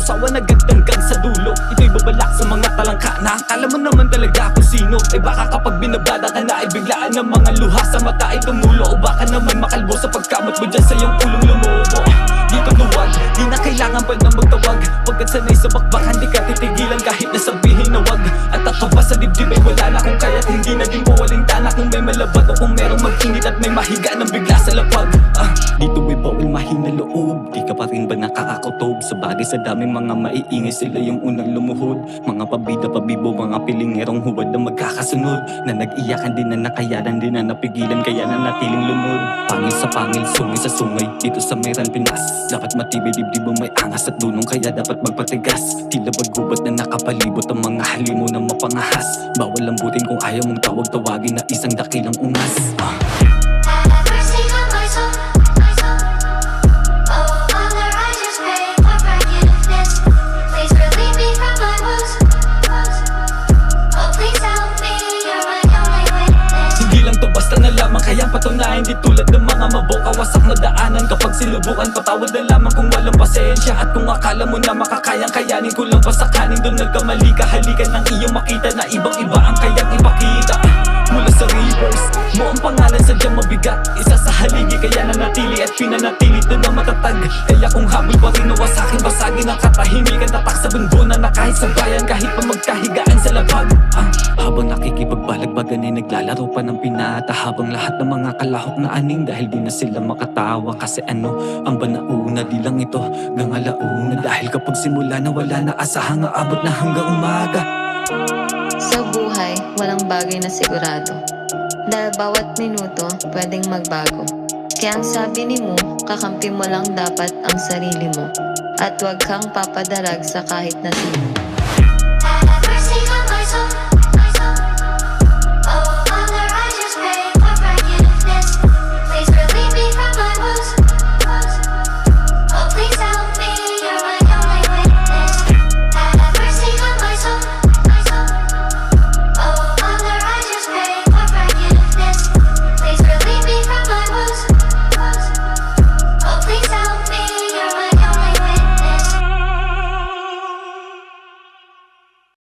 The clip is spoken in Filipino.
sawa nagagdanggang sa dulo Ito'y babalak sa mga talangka na Akala mo naman talaga kung sino. Eh baka kapag binabada ka na Ay biglaan ng mga luha sa mata ay tumulo. O baka naman makalbo sa pagkamot mo dyan sa iyong ulong lumubo Dito duwag, di na kailangan pa na magtawag. Pagkat sanay sa bakbakan di ka titigilan kahit na sabihin na wag. At ako pa sa dibdib ay wala na kung kaya't hindi na din puwaling tana Kung may malabad o kung merong mag-init at may mahiga ng bigla pa rin ba nakakakutob Sa bagay sa daming mga maiingay sila yung unang lumuhod? Mga pabida pabibo, mga pilingerong huwad na magkakasunod Na nag-iyakan din na nakayanan din na napigilan kaya na natiling lunod Pangil sa pangil, sungay sa sungay Dito sa Meran Pinas. Dapat matibay dibdib may angas at dunong Kaya dapat magpatigas. Tila bagubat na nakapalibot ang mga halimo na mapangahas? Bawal lambutin kung ayaw mong tawag-tawagin na isang dakilang ungas Ah. Basta na lamang kaya patunayan Di tulad ng mga maboka wasak na daanan Kapag sinubukan. Patawad na lamang kung walang pasensya At kung akala mo na makakayang kayanin ko lang pasakanin Doon nagkamali ka halikan ng iyong makita Na ibang iba ang kayang ipakita. Mula sa rivers mo ang pangalan sadyang mabigat Isa sa haligi kaya nanatili at pinanatili doon na matatag. Kaya kung habol pa rin nawa sa'kin basagin ang katahimikan Tatak sa bunbunan na kahit sa bayan kahit pa magkahigaan sa lapag naglalaro pa ng pinata Habang lahat ng mga kalahok na aning dahil di na sila makatawa Kasi ano, ang banauna di lang ito ng alauna Dahil kapag simula na wala na asahang aabot na hanggang umaga Sa buhay, walang bagay na sigurado. Dahil bawat minuto, pwedeng magbago. Kaya ang sabi ni mo, kakampi mo lang dapat ang sarili mo. At huwag kang papadalag sa kahit na sino.